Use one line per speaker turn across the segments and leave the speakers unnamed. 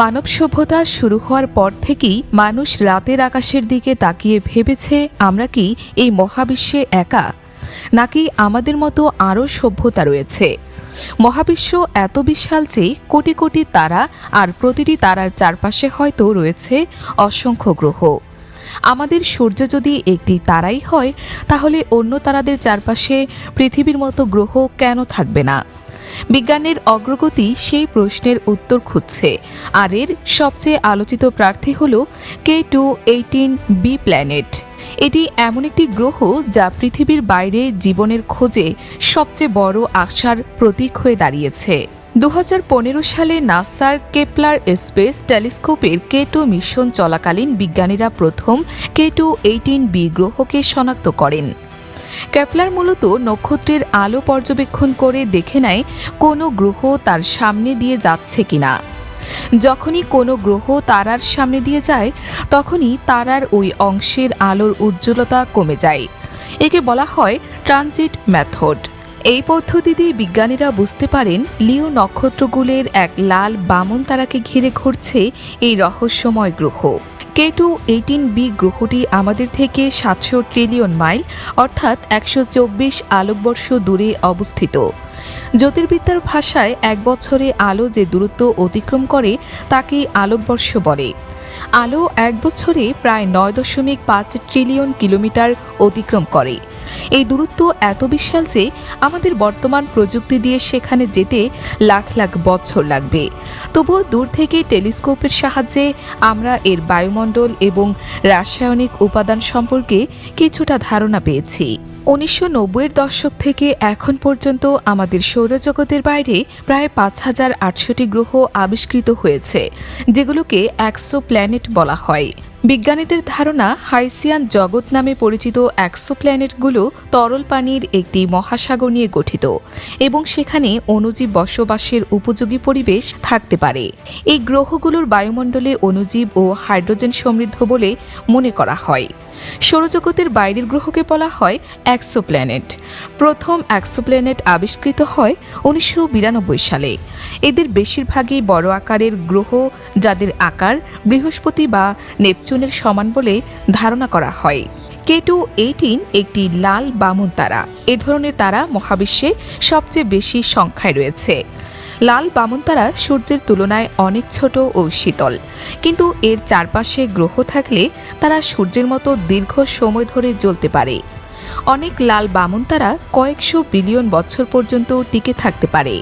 মানব সভ্যতা শুরু হওয়ার পর থেকেই মানুষ রাতের আকাশের দিকে তাকিয়ে ভেবেছে, আমরা কি এই মহাবিশ্বে একা? নাকি আমাদের মতো আরও সভ্যতা রয়েছে? মহাবিশ্ব এত বিশাল যে কোটি কোটি তারা আর প্রতিটি তারার চারপাশে হয়তো রয়েছে অসংখ্য গ্রহ। আমাদের সূর্য যদি একটি তারাই হয়, তাহলে অন্য তারাদের চারপাশে পৃথিবীর মতো গ্রহ কেন থাকবে না? বিজ্ঞানের অগ্রগতি সেই প্রশ্নের উত্তর খুঁজছে। আর এর সবচেয়ে আলোচিত প্রার্থী হল K two eighteen B planet এটি এমন একটি গ্রহ যা পৃথিবীর বাইরে জীবনের খোঁজে সবচেয়ে বড় আশার প্রতীক হয়ে দাঁড়িয়েছে। দু পনেরো সালে নাসার কেপলার স্পেস টেলিস্কোপের কে টু মিশন চলাকালীন বিজ্ঞানীরা প্রথম কে টু এইটিন বি গ্রহকে শনাক্ত করেন। ক্যাপলার মূলত নক্ষত্রের আলো পর্যবেক্ষণ করে দেখে নেয় কোনো গ্রহ তার সামনে দিয়ে যাচ্ছে কিনা। যখনই কোনো গ্রহ তারার সামনে দিয়ে যায়, তখনই তারার ওই অংশের আলোর উজ্জ্বলতা কমে যায়। একে বলা হয় ট্রানজিট মেথড। এই পদ্ধতিতে বিজ্ঞানীরা বুঝতে পারেন, লিও নক্ষত্রগুলির এক লাল বামন তারাকে ঘিরে ঘুরছে এই রহস্যময় গ্রহ। কে টু এইটিন বি গ্রহটি আমাদের থেকে সাতশো ট্রিলিয়ন মাইল, অর্থাৎ একশো চব্বিশ আলোকবর্ষ দূরে অবস্থিত। জ্যোতির্বিদ্যার ভাষায় এক বছরে আলো যে দূরত্ব অতিক্রম করে তাকেই আলোকবর্ষ বলে। আলো এক বছরে প্রায় নয় দশমিক পাঁচ ট্রিলিয়ন কিলোমিটার অতিক্রম করে। এই দূরত্ব এত বিশাল যে আমাদের বর্তমান প্রযুক্তি দিয়ে সেখানে যেতে লাখ লাখ বছর লাগবে। তবুও দূর থেকে টেলিস্কোপের সাহায্যে আমরা এর বায়ুমণ্ডল এবং রাসায়নিক উপাদান সম্পর্কে কিছুটা ধারণা পেয়েছি। উনিশশো নব্বইয়ের দশক থেকে এখন পর্যন্ত আমাদের সৌরজগতের বাইরে প্রায় পাঁচ হাজার আটশোটি গ্রহ আবিষ্কৃত হয়েছে, যেগুলোকে একশো প্ল্যানেট বলা হয়। বিজ্ঞানীদের ধারণা, হাইসিয়ান জগৎ নামে পরিচিত একশো প্ল্যানেটগুলো তরল পানির একটি মহাসাগর নিয়ে গঠিত এবং সেখানে অণুজীব বসবাসের উপযোগী পরিবেশ থাকতে পারে। এই গ্রহগুলোর বায়ুমণ্ডলে অণুজীব ও হাইড্রোজেন সমৃদ্ধ বলে মনে করা হয়। সৌরজগতের বাইরের গ্রহকে বলা হয় অ্যাক্সোপ্ল্যানেট প্রথম অ্যাক্সোপ্ল্যানেট আবিষ্কৃত হয় উনিশশো বিরানব্বই সালে। এদের বেশিরভাগই বড় আকারের গ্রহ, যাদের আকার বৃহস্পতি বা নেপচুনের সমান বলে ধারণা করা হয়। কে টু এইটিন একটি লাল বামন তারা। এ ধরনের তারা মহাবিশ্বে সবচেয়ে বেশি সংখ্যায় রয়েছে। লাল বামন তারা সূর্যের তুলনায় অনেক ছোট ও শীতল। কিন্তু এর চারপাশে গ্রহ থাকলে তারা সূর্যের মতো দীর্ঘ সময় ধরে জ্বলতে পারে। অনেক লাল বামন তারা কয়েকশো বিলিয়ন বছর পর্যন্ত টিকে থাকতে পারে,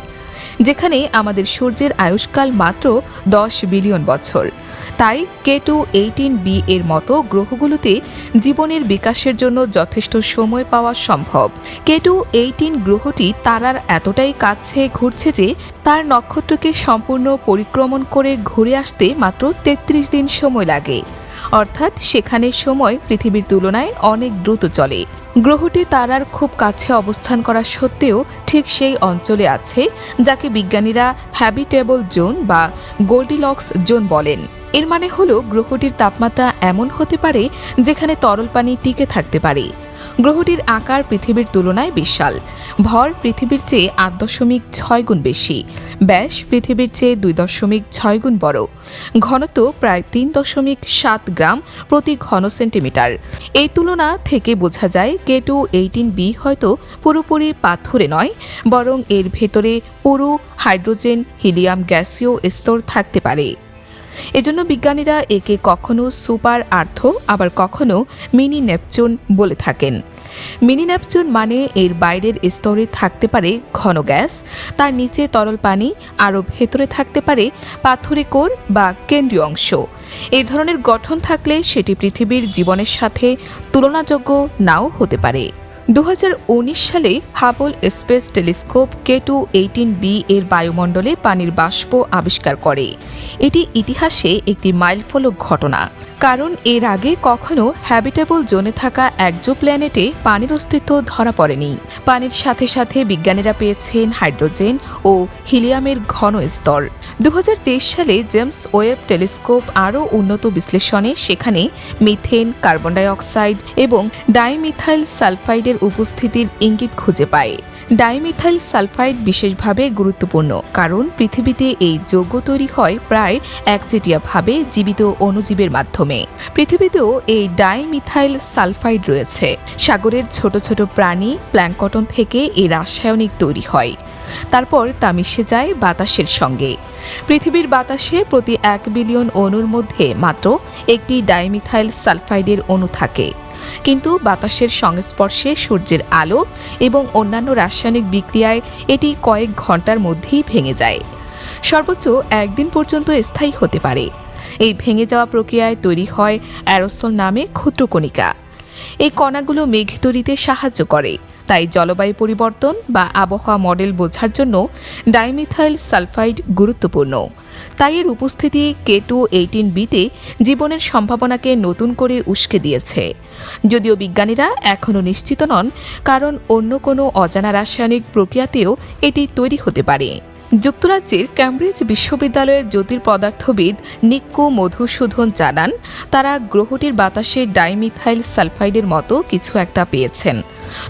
যেখানে আমাদের সূর্যের আয়ুষ্কাল মাত্র দশ বিলিয়ন বছর। তাই কে টু এইটিন বি এর মতো গ্রহগুলোতে জীবনের বিকাশের জন্য যথেষ্ট সময় পাওয়া সম্ভব। কে টু এইটিন গ্রহটি তারার এতটাই কাছে ঘুরছে যে তার নক্ষত্রকে সম্পূর্ণ পরিক্রমণ করে ঘুরে আসতে মাত্র তেত্রিশ দিন সময় লাগে। অর্থাৎ সেখানে সময় পৃথিবীর তুলনায় অনেক দ্রুত চলে। গ্রহটি তারার খুব কাছে অবস্থান করা সত্ত্বেও ঠিক সেই অঞ্চলে আছে, যাকে বিজ্ঞানীরা হ্যাবিটেবল জোন বা গোল্ডিলক্স জোন বলেন। এর মানে হলো গ্রহটির তাপমাত্রা এমন হতে পারে যেখানে তরল পানি টিকে থাকতে পারে। গ্রহটির আকার পৃথিবীর তুলনায় বিশাল। ভর পৃথিবীর চেয়ে আট দশমিক ছয় গুণ বেশি। ব্যাস পৃথিবীর চেয়ে দুই দশমিক ছয় গুণ বড়। ঘনত্ব প্রায় তিন দশমিক সাত গ্রাম প্রতি ঘন সেন্টিমিটার। এই তুলনা থেকে বোঝা যায় কে টু এইটিন বি হয়তো পুরোপুরি পাথরে নয়, বরং এর ভেতরে পুরো, হাইড্রোজেন, হিলিয়াম, গ্যাসীয় স্তর থাকতে পারে। এজন্য বিজ্ঞানীরা একে কখনো সুপার আর্থ, আবার কখনো মিনি নেপচুন বলে থাকেন। মিনি নেপচুন মানে এর বাইরের স্তরে থাকতে পারে ঘন গ্যাস, তার নিচে তরল পানি, আরও ভেতরে থাকতে পারে পাথরে কোর বা কেন্দ্রীয় অংশ। এই ধরনের গঠন থাকলে সেটি পৃথিবীর জীবনের সাথে তুলনাযোগ্য নাও হতে পারে। দু হাজার উনিশ সালে Hubble space telescope K two eighteen B এর বায়ুমণ্ডলে পানির বাষ্প আবিষ্কার করে। এটি ইতিহাসে একটি মাইলফলক ঘটনা। কারণ এর আগে কখনো হ্যাবিটেবল জোনে থাকা একজো প্ল্যানেটে পানির অস্তিত্ব ধরা পড়েনি। পানির সাথে সাথে বিজ্ঞানীরা পেয়েছেন হাইড্রোজেন ও হিলিয়ামের ঘন স্তর। দু হাজার তেইশ সালে জেমস ওয়েব টেলিস্কোপ আরও উন্নত বিশ্লেষণে সেখানে মিথেন, কার্বন ডাইঅক্সাইড এবং ডাইমিথাইল সালফাইডের উপস্থিতির ইঙ্গিত খুঁজে পায়। ডাইমিথাইল সালফাইড বিশেষভাবে গুরুত্বপূর্ণ, কারণ পৃথিবীতে এই যৌগ তৈরি হয় প্রায় একচেটিয়াভাবে জীবিত অণুজীবের মাধ্যমে। পৃথিবীতেও এই ডাইমিথাইল সালফাইড রয়েছে। সাগরের ছোট ছোট প্রাণী প্ল্যাঙ্কটন থেকে এই রাসায়নিক তৈরি হয়। তারপর তা মিশে যায় বাতাসের সঙ্গে। পৃথিবীর বাতাসে প্রতি এক বিলিয়ন অণুর মধ্যে মাত্র একটি ডাইমিথাইল সালফাইডের অণু থাকে। কিন্তু বাতাসের সংস্পর্শে সূর্যের আলো এবং অন্যান্য রাসায়নিক বিক্রিয়ায় এটি কয়েক ঘণ্টার মধ্যেই ভেঙে যায়। সর্বোচ্চ একদিন পর্যন্ত স্থায়ী হতে পারে। এই ভেঙে যাওয়া প্রক্রিয়ায় তৈরি হয় অ্যারোসল নামে ক্ষুদ্রকণিকা এই কণাগুলো মেঘ তৈরিতে সাহায্য করে। তাই জলবায়ু পরিবর্তন বা আবহাওয়া মডেল বোঝার জন্য ডাইমিথাইল সালফাইড গুরুত্বপূর্ণ। তাই এর উপস্থিতি কে টু এইটিন বিতে জীবনের সম্ভাবনাকে নতুন করে উস্কে দিয়েছে। যদিও বিজ্ঞানীরা এখনও নিশ্চিত নন, কারণ অন্য কোনো অজানা রাসায়নিক প্রক্রিয়াতেও এটি তৈরি হতে পারে। যুক্তরাজ্যের ক্যামব্রিজ বিশ্ববিদ্যালয়ের জ্যোতির্পদার্থবিদ নিক্কু মধুসূদন জানান, তারা গ্রহটির বাতাসে ডাইমিথাইল সালফাইডের মতো কিছু একটা পেয়েছেন।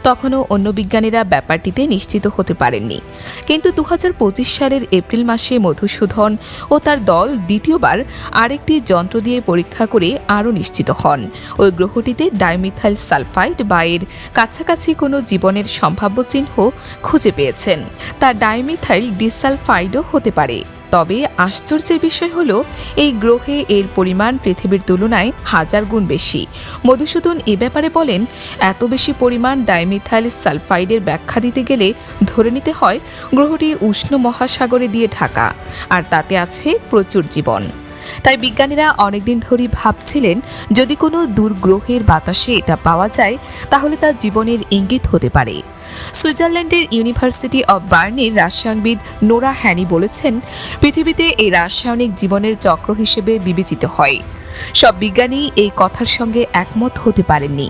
তখনও অন্য বিজ্ঞানীরা ব্যাপারটিতে নিশ্চিত হতে পারেননি। কিন্তু দু হাজার পঁচিশ সালের এপ্রিল মাসে মধুসূদন ও তার দল দ্বিতীয়বার আরেকটি যন্ত্র দিয়ে পরীক্ষা করে আরও নিশ্চিত হন। ওই গ্রহটিতে ডাইমিথাইল সালফাইড বা এর কাছাকাছি কোনো জীবনের সম্ভাব্য চিহ্ন খুঁজে পেয়েছেন। তা ডাইমিথাইল ডিসালফাইডও হতে পারে। তবে আশ্চর্যের বিষয় হলো, এই গ্রহে এর পরিমাণ পৃথিবীর তুলনায় হাজার গুণ বেশি। মধুসূদন এ ব্যাপারে বলেন, এত বেশি পরিমাণ ডাইমিথাইল সালফাইডের ব্যাখ্যা দিতে গেলে ধরে নিতে হয়, গ্রহটি উষ্ণ মহাসাগরে দিয়ে ঢাকা, আর তাতে আছে প্রচুর জীবন। তাই বিজ্ঞানীরা অনেকদিন ধরেই ভাবছিলেন, যদি কোনো দূর গ্রহের বাতাসে এটা পাওয়া যায়, তাহলে তা জীবনের ইঙ্গিত হতে পারে। সুইজারল্যান্ডের ইউনিভার্সিটি অব বার্নের রাসায়নবিদ নোরা হ্যানি বলেছেন, পৃথিবীতে এই রাসায়নিক জীবনের চক্র হিসেবে বিবেচিত হয়। সব বিজ্ঞানী এই কথার সঙ্গে একমত হতে পারেননি।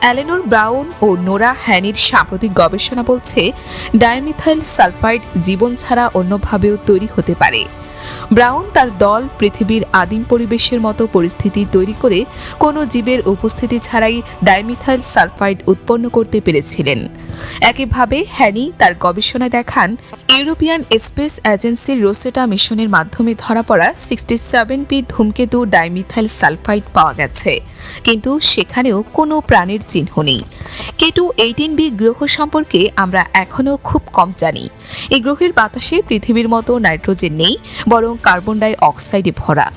অ্যালেনোর ব্রাউন ও নোরা হ্যানির সাম্প্রতিক গবেষণা বলছে ডায়মিথাইল সালফাইড জীবন ছাড়া অন্যভাবেও তৈরি হতে পারে। ব্রাউন তার দল পৃথিবীর আদিম পরিবেশের মতো পরিস্থিতি তৈরি করে কোনো জীবের উপস্থিতি ছাড়াই ডাইমিথাইল সালফাইড উৎপন্ন করতে পেরেছিলেন। একইভাবে হ্যানি তার গবেষণায় দেখান, ইউরোপিয়ান স্পেস এজেন্সির রোসেটা মিশনের মাধ্যমে ধরা পড়া সিক্সটি সেভেন পি ধূমকেতু ডাইমিথাইল সালফাইড পাওয়া গেছে। কিন্তু সেখানেও কোনো প্রাণের চিহ্ন নেই। কেটু এইটিন বি গ্রহ সম্পর্কে আমরা এখনও খুব কম জানি। এই গ্রহের বাতাসে পৃথিবীর মতো নাইট্রোজেন নেই বরং কার্বন ডাই অক্সাইডে ভরা।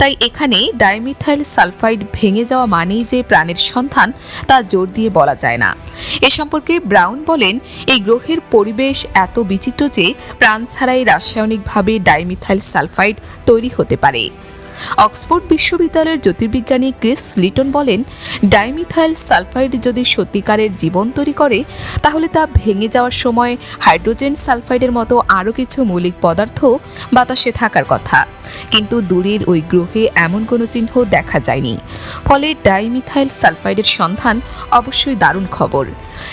তাই এখানে ডাইমিথাইল সালফাইড ভেঙে যাওয়া মানেই যে প্রাণের সন্ধান, তা জোর দিয়ে বলা যায় না। এ সম্পর্কে ব্রাউন বলেন, এই গ্রহের পরিবেশ এত বিচিত্র যে প্রাণ ছাড়াই রাসায়নিকভাবে ডাইমিথাইল সালফাইড তৈরি হতে পারে। অক্সফোর্ড বিশ্ববিদ্যালয়ের জ্যোতির্বিজ্ঞানী ক্রিস লিটন বলেন, ডাইমিথাইল সালফাইড যদি সত্যিকারের জীবন তৈরি করে, তাহলে তা ভেঙে যাওয়ার সময় হাইড্রোজেন সালফাইডের মতো আরও কিছু মৌলিক পদার্থ বাতাসে থাকার কথা। কিন্তু দূরের ওই গ্রহে এমন কোনো চিহ্ন দেখা যায়নি। ফলে ডাইমিথাইল সালফাইডের সন্ধান অবশ্যই দারুণ খবর।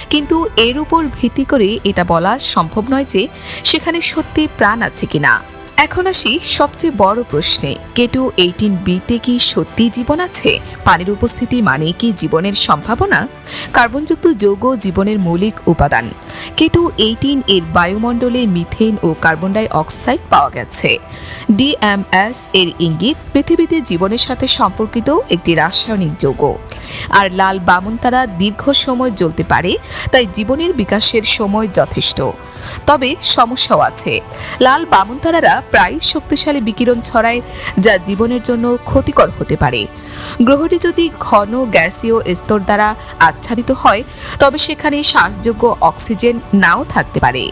কিন্তু এর উপর ভিত্তি করে এটা বলা সম্ভব নয় যে সেখানে সত্যি প্রাণ আছে কিনা। এখন আসি সবচেয়ে বড় প্রশ্নে। কেটু এইটিন বিতে কি সত্যি জীবন আছে? পানির উপস্থিতি মানে কি জীবনের সম্ভাবনা? কার্বনযুক্ত যৌগ জীবনের মৌলিক উপাদান। কেটু এইটিন এর বায়ুমণ্ডলে মিথেন ও কার্বন ডাই অক্সাইড পাওয়া গেছে। ডিএমএস এর ইঙ্গিত পৃথিবীতে জীবনের সাথে সম্পর্কিত একটি রাসায়নিক যৌগ। আর লাল বামন তারা দীর্ঘ সময় জ্বলতে পারে, তাই জীবনের বিকাশের সময় যথেষ্ট। তবে সমস্যাও আছে। লাল বামন তারারা প্রায় শক্তিশালী বিকিরণ ছড়ায়, যা জীবনের জন্য ক্ষতিকর হতে পারে। গ্রহটি যদি ঘন গ্যাসীয় স্তর দ্বারা আচ্ছাদিত হয়, তবে সেখানে শ্বাসযোগ্য অক্সিজেন নাও থাকতে পারে।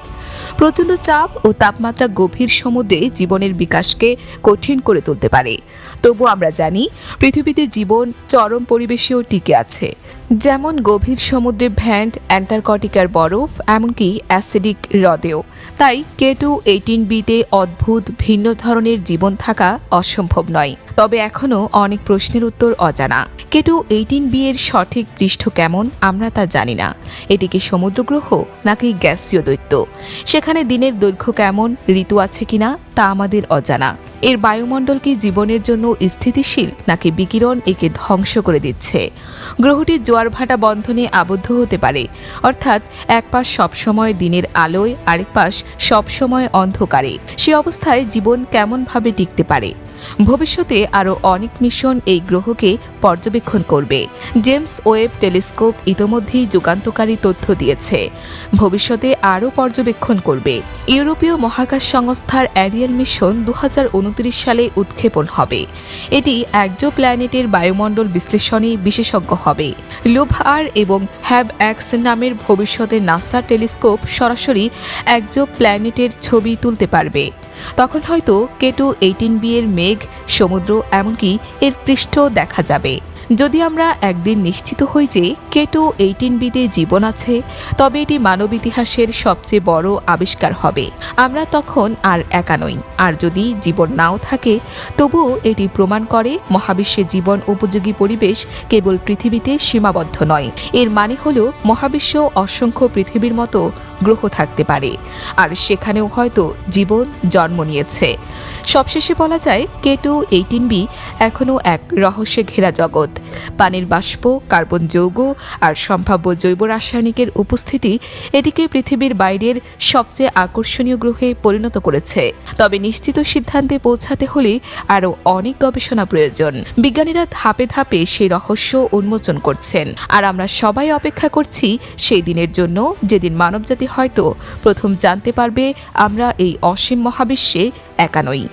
প্রচণ্ড চাপ ও তাপমাত্রা গভীর সমুদ্রে জীবনের বিকাশকে কঠিন করে তুলতে পারে। তবু আমরা জানি, পৃথিবীতে জীবন চরম পরিবেশেও টিকে আছে। যেমন গভীর সমুদ্রে ভ্যান্ট, অ্যান্টার্কটিকার বরফ, এমনকি অ্যাসিডিক হ্রদেও। তাই কে টু এইটিন বিতে অদ্ভুত, ভিন্ন ধরনের জীবন থাকা অসম্ভব নয়। তবে এখনও অনেক প্রশ্নের উত্তর অজানা। কেটু এইটিন বি এর সঠিক পৃষ্ঠ কেমন আমরা তা জানি না। এটি কি সমুদ্র গ্রহ নাকি গ্যাসীয় দৈত্য? সেখানে দিনের দৈর্ঘ্য কেমন, ঋতু আছে কিনা তা আমাদের অজানা। এর বায়ুমণ্ডল কি জীবনের জন্য স্থিতিশীল নাকি বিকিরণ একে ধ্বংস করে দিচ্ছে? গ্রহটি জোয়ার ভাটা বন্ধনে আবদ্ধ হতে পারে। অর্থাৎ এক পাশ সবসময় দিনের আলোয়, আরেক পাশ সবসময় অন্ধকারে। সে অবস্থায় জীবন কেমনভাবে টিকতে পারে? ভবিষ্যতে আরও অনেক মিশন এই গ্রহকে পর্যবেক্ষণ করবে। জেমস ওয়েব টেলিস্কোপ ইতোমধ্যেই যুগান্তকারী তথ্য দিয়েছে। ভবিষ্যতে আরও পর্যবেক্ষণ করবে। ইউরোপীয় মহাকাশ সংস্থার অ্যারিয়াল মিশন দু হাজার উনত্রিশ সালে উৎক্ষেপণ হবে। এটি একজো প্ল্যানেটের বায়ুমণ্ডল বিশ্লেষণে বিশেষজ্ঞ হবে। লুভ আর এবং হ্যাব অ্যাক্স নামের ভবিষ্যতে নাসা টেলিস্কোপ সরাসরি একজো প্ল্যানেটের ছবি তুলতে পারবে। তখন হয়তো কেটু এইটিন বি এর মেঘ, সমুদ্র, এমনকি এর পৃষ্ঠ দেখা যাবে। যদি আমরা একদিন নিশ্চিত হই যে কেটু এইটিন বিতে জীবন আছে, তবে এটি মানব ইতিহাসের সবচেয়ে বড় আবিষ্কার হবে। আমরা তখন আর একা নই। আর যদি জীবন নাও থাকে, তবুও এটি প্রমাণ করে মহাবিশ্বে জীবন উপযোগী পরিবেশ কেবল পৃথিবীতে সীমাবদ্ধ নয়। এর মানে হল মহাবিশ্ব অসংখ্য পৃথিবীর মতো গ্রহ থাকতে পারে। আর সেখানেও হয়তো জীবন জন্ম নিয়েছে। সবশেষে বলা যায়, কেটু এইটিন বি এখনও এক রহস্যে ঘেরা জগৎ। পানির বাষ্প, কার্বন যৌগ আর সম্ভাব্য জৈব রাসায়নিকের উপস্থিতি এটিকে পৃথিবীর বাইরের সবচেয়ে আকর্ষণীয় গ্রহে পরিণত করেছে। তবে নিশ্চিত সিদ্ধান্তে পৌঁছাতে হলে আরও অনেক গবেষণা প্রয়োজন। বিজ্ঞানীরা ধাপে ধাপে সেই রহস্য উন্মোচন করছেন। আর আমরা সবাই অপেক্ষা করছি সেই দিনের জন্য, যেদিন মানবজাতি হয়তো প্রথম জানতে পারবে আমরা এই অসীম মহাবিশ্বে একা নই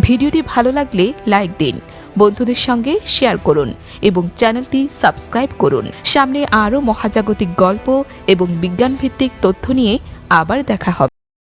ভিডিওটি ভালো লাগলে লাইক দিন, বন্ধুদের সঙ্গে শেয়ার করুন এবং চ্যানেলটি সাবস্ক্রাইব করুন। সামনে আরও মহাজাগতিক গল্প এবং বিজ্ঞানভিত্তিক তথ্য নিয়ে আবার দেখা হবে।